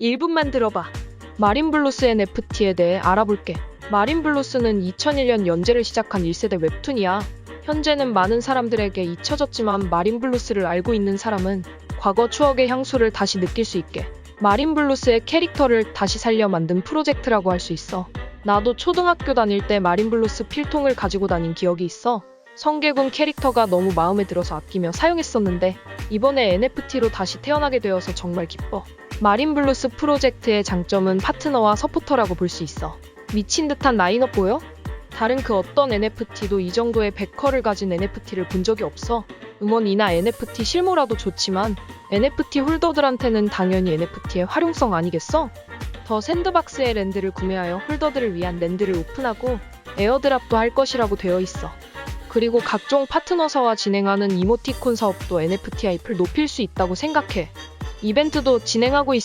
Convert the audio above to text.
1분만 들어봐. 마린블루스 NFT에 대해 알아볼게. 마린블루스는 2001년 연재를 시작한 1세대 웹툰이야. 현재는 많은 사람들에게 잊혀졌지만 마린블루스를 알고 있는 사람은 과거 추억의 향수를 다시 느낄 수 있게 마린블루스의 캐릭터를 다시 살려 만든 프로젝트라고 할 수 있어. 나도 초등학교 다닐 때 마린블루스 필통을 가지고 다닌 기억이 있어. 성계군 캐릭터가 너무 마음에 들어서 아끼며 사용했었는데 이번에 NFT로 다시 태어나게 되어서 정말 기뻐. 마린블루스 프로젝트의 장점은 파트너와 서포터라고 볼 수 있어. 미친 듯한 라인업 보여? 다른 그 어떤 NFT도 이 정도의 베커를 가진 NFT를 본 적이 없어. 음원이나 NFT 실무라도 좋지만 NFT 홀더들한테는 당연히 NFT의 활용성 아니겠어? 더 샌드박스의 랜드를 구매하여 홀더들을 위한 랜드를 오픈하고 에어드랍도 할 것이라고 되어 있어. 그리고 각종 파트너사와 진행하는 이모티콘 사업도 NFT 하이프를 높일 수 있다고 생각해. 이벤트도 진행하고 있으니